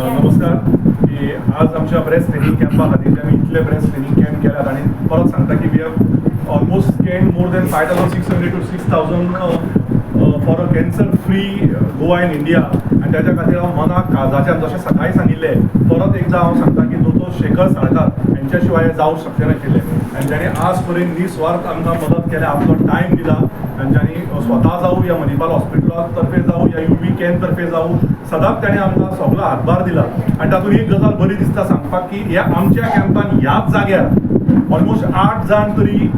नमस्कार. की आज आमच्या ब्रेस्ट ट्रेनिंग कॅम्पा खातीर आमी इतले ब्रेस्ट ट्रेनिंग कॅम्प केल्यात आनी परत सांगता की we have almost can more than five thousand six hundred two six thousand for a cancer free Goa in India आनी त्याच्या खातीर हांव मनाक काळजाच्यान जशें सकाळीं सांगिल्लें परत एकदा हांव सांगता की दोतोर शेखर साळकार यांच्या शिवाय हें जावंक शकचें नाशिल्लें आनी ताणें आज पर्यंत निस्वार्थ आमकां मदत केल्या आपलो टायम दिला. तांच्यांनी स्वता जावं या मणिपाल हॉस्पिटला तर्फे जावं या यू बी कॅन तर्फे जावं सदांच ताणें आमकां सगळो हातभार दिला. आनी तातूंत एक गजाल बरी दिसता सांगपाक की ह्या आमच्या कॅम्पान ह्याच जाग्यार ऑलमोस्ट आठ जाण तरी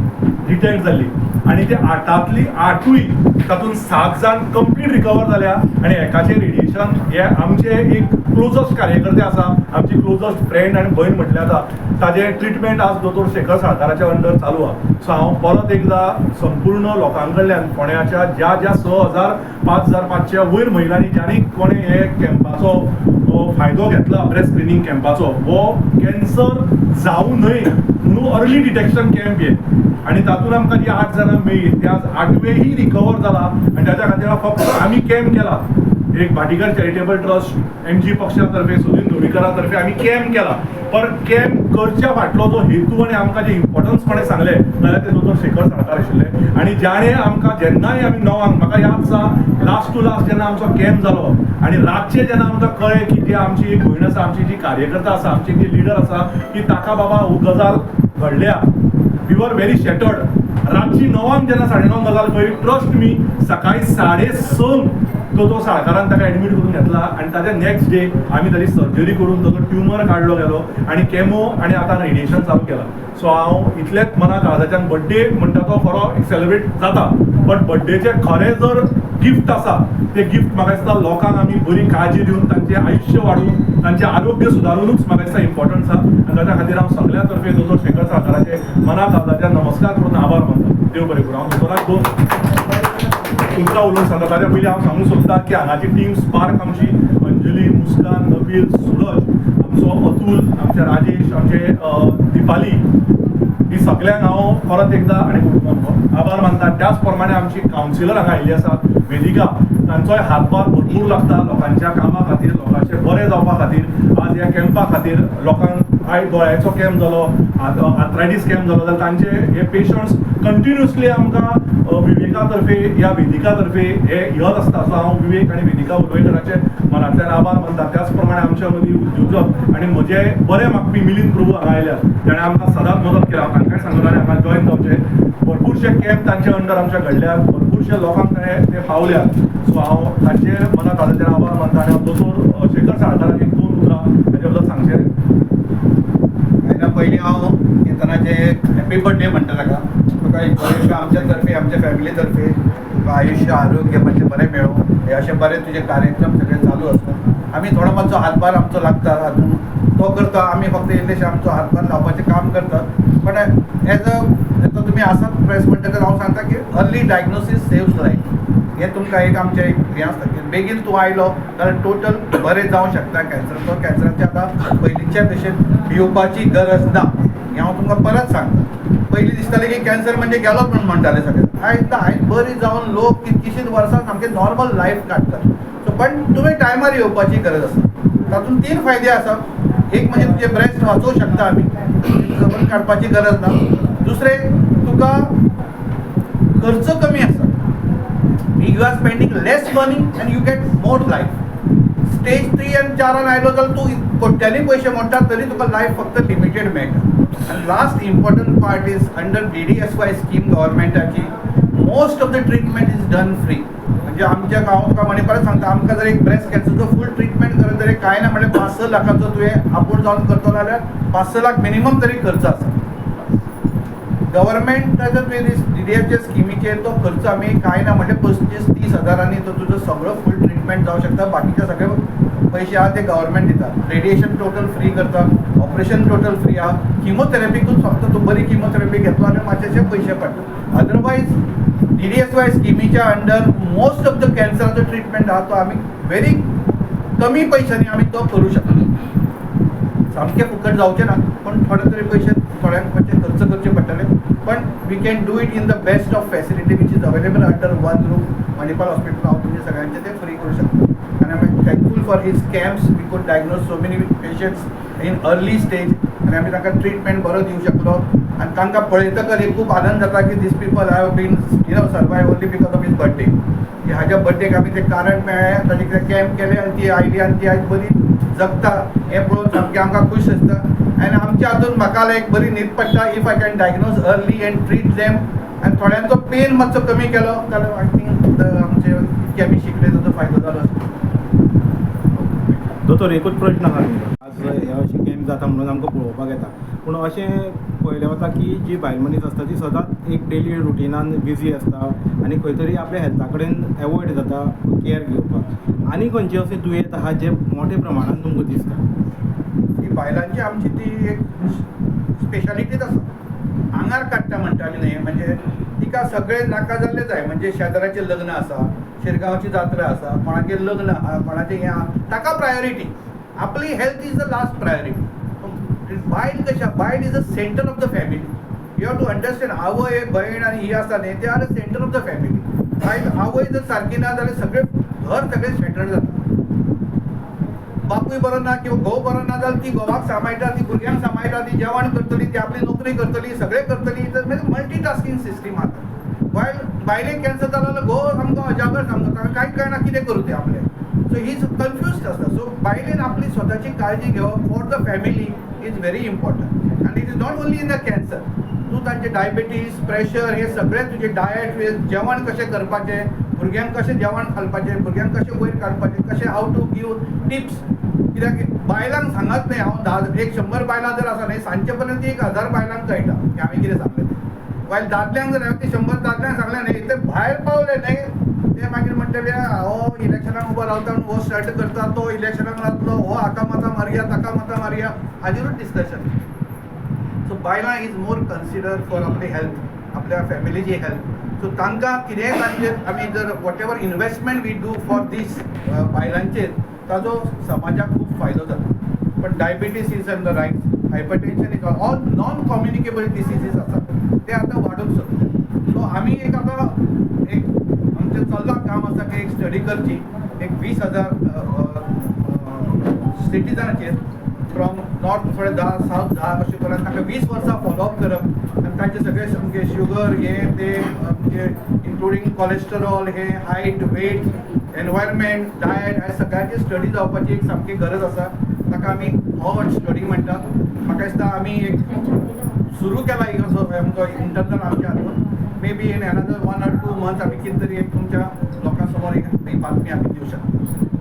रिटायर्ड जाल्ली आनी ते आठांतली आठूय तातूंत सात जाण कंप्लीट रिकवर जाल्या आनी एकाचें रेडिएशन हे आमचे एक क्लोजस्ट कार्यकर्ते आसा आमची क्लोजस्ट फ्रेंड आनी भयण म्हटल्यार जाता ताजें ट्रिटमेंट आज दोतोर शेखर साळकाराच्या अंडर चालू आहा. सो हांव परत एकदा संपूर्ण लोकां कडल्यान फोंड्याच्या ज्या ज्या स हजार पांच हजार पांचशे वयर महिलांनी ज्यांनी कोणें हे कॅम्पाचो फायदो घेतला ब्रेस्ट स्क्रिनींग कॅम्पाचो हो कॅन्सर जावं न्हय म्हणून अर्ली डिटेक्शन कॅम्प हे आनी तातूंत आमकां जी आठ जाणां मेळ्ळी ते आज आठवेही रिकवर जाला आनी त्याच्या खातीर फक्त आमी कॅम्प केला. एक Bhatikar charitable trust M G पक्षा तर्फे सुनील आम्ही तर्फे आमी कॅम्प केला. पर कॅम्प करच्या फाटलो जो हेतू आणि आमकां जे इम्पॉर्टन्स कोणें सांगलें जाल्यार ते दोतोर शेखर साळकार आशिल्ले. आनी ज्याणे आमकां जेन्नाय आमी णवांक म्हाका याद आसा लास्ट टू लास्ट जेन्ना आमचो कॅम्प जालो आनी रातचे जेन्ना आमकां कळ्ळें की जी आमची एक भयण आसा आमची जी कार्यकर्ता आसा आमची जी लिडर आसा की ताका बाबा हो गजाल घडल्या. वी वर व्हेरी शेटर्ड रातची णवांक जेन्ना साडे णव गजाल कळ्ळी ट्रस्ट मी सकाळी साडे संक तो तो साळकारान ताका एडमीट करून घेतला आनी ताच्या नेक्स्ट डे आमी ताची सर्जरी करून ताजो ट्युमर काडलो गेलो आनी कॅमो आनी आतां रेडिएशन चालू केला. सो हांव इतलेंच मना काळजाच्यान बड्डे म्हणटा तो खरो सेलिब्रेट जाता. बट बड्डेचे खरें जर गिफ्ट आसा ते गिफ्ट म्हाका दिसता लोकांक आमी बरी काळजी दिवन तांचें आयुश्य वाडून तांचें आरोग्य सुदारूनच म्हाका दिसता इम्पॉर्टंट आसा आनी ताच्या खातीर हांव सगळ्या तर्फे दोतोर शेखर साळकाराचे मना काळजाच्यान नमस्कार करून आभार मानता. देव बरें करूं. हांव दोतोराक दोन. तुमकां उलोवंक सांगता ताच्या पयलीं हांव सांगूंक सोदता की हांगाची टीम स्पार्क आमची अंजली मुस्कान नबील सुरज आमचो अतुल आमचे राजेश आमचे दिपाली ही सगळ्यांक हांव परत एकदा आनी आभार मानता त्याच प्रमाणे आमची कावन्सिलर हांगा आयिल्ली आसात वेदिका. तांचोय हातभार भरपूर लागता लोकांच्या कामा खातीर लोकांचे बरें जावपा खातीर आज ह्या कॅम्पा खातीर लोकांक आयज दोळ्याचो कॅम्प जालो आर्थरायटीस कॅम्प जालो जाल्यार तांचे हे पेशंट्स कंटिन्युअसली आमकां विवेका तर्फे ह्या वेदिका तर्फे हे येत आसता सो हांव विवेक आनी वेदिका उलवयकरांचे मनांतल्यान आभार मानता त्याच प्रमाणे आमच्या मदीं उद्योजक आनी म्हजे बरे मागपी मिलिंद प्रभू हांगा आयल्यात ताणें आमकां सदांच मदत केला. हांव तांकांय आनी हांगा जॉयन जावचें. भरपूरशे कॅम्प तांचे अंडर आमच्या घडल्यात. भरपूरशे लोकांक ताणें ते पावल्यात सो हांव तांचे मनांत ताच्यान आभार मानता आनी हांव दोतोर शेखर साळकाराक एक दोन उतरां ताचे बद्दल सांगचें हायना पयलीं हांव येतनाचे हॅपी बर्थडे म्हणटा ताका तुका एक आयुश्य आमच्या तर्फे आमच्या फॅमिली तर्फे तुका आयुश्य आरोग्य म्हणजे बरें मेळो. हे अशे बरे तुजे कार्यक्रम सगळे चालू आसता आमी थोडो मातसो हातभार आमचो लागता हातून तो करता. आमी फक्त इल्लेशे आमचो हातभार लावपाचें काम करतात. बट एज अ तो तुमी आसात प्रेस म्हणटकर हांव सांगता की अर्ली डायग्नोसीस सेव्स लायफ हें तुमकां एक आमचें एक हें आसता की बेगीन तूं आयलो जाल्यार टोटल बरें जावंक शकता कॅन्सर तो कॅन्सराचे आतां पयलींच्या भशेन भिवपाची गरज ना. हें हांव तुमकां परत सांगता. पयलीं दिसतालें की कॅन्सर म्हणजे गेलो म्हणून म्हणटाले सगळे. आयज आयज बरी जावन लोक कितकीशींच वर्सां सामके नॉर्मल लायफ काडटात सो पण तुवें टायमार येवपाची गरज आसा तातूंत तीन फायदे आसा एक म्हणजे तुजे ब्रेस्ट वाचोवंक शकता आमी जमन काडपाची गरज ना दुसरें तुका खर्च कमी आसा you are spending less money and you get more life stage three आनी चारान आयलो जाल्यार तूं कोट्यांनी पयशे मोडटा तरी तुका लायफ फक्त लिमिटेड मेळटा आनी last important part is under D D S Y scheme गव्हर्मेंटाची most of the treatment is done free म्हणजे आमच्या गांव का म्हणे परत सांगता आमकां जर एक ब्रेस्ट कॅन्सरचो फूल ट्रिटमेंट करत तरी कांय ना म्हणजे पांच स लाखाचो तुवें आपूण जावन करतलो जाल्यार पांच स लाख मिनिमम तरी खर्च आसा गव्हर्मेंटाच्या डी डी एफच्या स्किमीचेर तो खर्च आमी कांय ना म्हणजे पस्तीस तीस हजारांनी तो तुजो सगळो फूल ट्रिटमेंट जावं शकता बाकीचे सगळे पयशे आहा ते गव्हर्मेंट दिता रेडिएशन टोटल फ्री करता ऑपरेशन टोटल फ्री आहा किमोथेरपीकूच फक्त तूं बरी किमोथेरपी घेतलो आनी मातशेशे पयशे पडटा otherwise D D S Y स्किमीच्या under most of the कॅन्सराचो ट्रिटमेंट आहा तो आमी व्हेरी कमी पयशांनी आमी तो करूं शकता सामकें फुकट जावचे ना पण थोडे तरी पयशे थोड्यांक मातशे खर्च करचे पडटले पण we can do it in the best of facility which is available under one roof Manipal hospital हांव तुमचे सगळ्यांचे ते फ्री करू शकता. And I'm thankful for his camps. We could diagnose so many patients in early stage. And आम्ही तांकां treatment बरो दिवंक शकलो. आनी तांकां पळयतकच एक खूब आनंद जाता की these people have been you know survive only because of his birthday की हाज्या बर्थडेक आमी तें कारण मेळ्ळें ताजे कितें कॅम्प केले आनी ती आयली आनी ती आयज बरी जगता. हें पळोवन सामकें आमकां खूश दिसता. आनी आमच्या हातून म्हाका एक बरी न्हीद पडटा if I can diagnose early and treat them आनी थोड्यांचो पेन मातसो कमी केलो. जाल्यार आय थिंक आमचे इतके आमी शिकले ताचो फायदो जालो दोतोर एकूच प्रश्न आहा तुमकां आज हे अशें गेम जाता म्हणून आमकां पळोवपाक येता. पूण अशें पळयलें वता की जी बायल मनीस आसता ती सदांच एक डेली रुटिनान बिजी आसता आनी खंय तरी आपल्या हेल्था कडेन एवॉयड जाता केअर घेवपाक. आनी खंयचे अशें दुयेंत आहा जे मोठ्या प्रमाणान तुमकां दिसता? ही बायलांची आमची ती एक स्पेशालिटीच आसा आंगार काडटा म्हणटाली न्ही म्हणजे तिका सगळें नाका जाल्लें जाय म्हणजे शेजाऱ्याचें लग्न आसा शिरगांवची जात्रा आसा कोणाचें लग्न आहा कोणाचें हें आहा ताका प्रायोरिटी आपली health is the last priority बायल कशें बायल is the centre of the family you have to understand आवय भयण आनी ही आसा न्ही ते are the centre of the family बायल आवय जर सारकी ना जाल्यार सगळें घर सगळें सेटल जाता बापूय बरो ना किंवा घोव बरो ना जाल्यार ती घोवाक सांबाळटा ती भुरग्यांक सांबाळटा ती जेवण करतली ती आपली नोकरी करतली सगळें करतली म्हणजे मल्टी टास्किंग सिस्टीम आसा बायल बायलेक कॅन्सर जालो जाल्यार घोव सामको अजागर सामको ताका कांय कळना कितें करूं तें आपलें. सो ही कन्फ्युज्ड आसता सो बायलेन आपली स्वताची काळजी घेवप for the family is very important आनी it is not only in the cancer तूं तांचे डायबिटीज प्रेशर हे सगळें तुजें डायट जेवण कशें करपाचें भुरग्यांक कशें जेवण घालपाचें भुरग्यांक कशें वयर काडपाचें कशें हाव टू गिव टिप्स कित्याक बायलांक सांगत न्ही हांव धा एक शंबर बायलां जर आसा न्ही सांजे पर्यंत एक हजार बायलांक कळटा की हांवें कितें सांगलें तें दादल्यांक जर हांवें ते शंबर दादल्यांक सांगलें न्ही ते भायर पावले न्ही. ते मागीर म्हणटले हो इलेक्शनाक उबो रावता आनी हो शर्ट करता तो इलेक्शनाक रावतलो हो हाका माता मारया ताका माता मारया. हाजेरूच डिस्कशन सो बायलां इज मोर कन्सिडर फॉर आपली हेल्थ आपल्या फॅमिलीची हेल्थ सो तांकां कितेंय तांचेर आमी जर whatever investment we do for this बायलांचेर ताजो समाजाक खूब फायदो जाता. पण diabetes is on the right hypertension is all non communicable diseases आसा ते आतां वाडूंक शकता सो आमी एक आतां एक आमचें चल्लां काम आसा की एक स्टडी करची. एक वीस हजार सिटिजनाचेर फ्रॉम नॉर्थ थोडे धा सावथ धा अशें करून तांकां वीस वर्सां फॉलोअप करप आनी तांचे सगळे सामके शुगर हे ते म्हणजे इन्क्लुडींग कोलेस्टेरॉल हे हायट वेट एनवायरमेंट डायट ह्या सगळ्यांची स्टडी जावपाची एक सामकी गरज आसा ताका आमी हो हॉट स्टडी म्हणटात. म्हाका दिसता आमी एक सुरू केला एक असो आमचो इंटरनल आमच्या हातून. Maybe in another one or two months आमी कितें तरी एक तुमच्या लोकां समोर एक बातमी आमी दिवं शकता.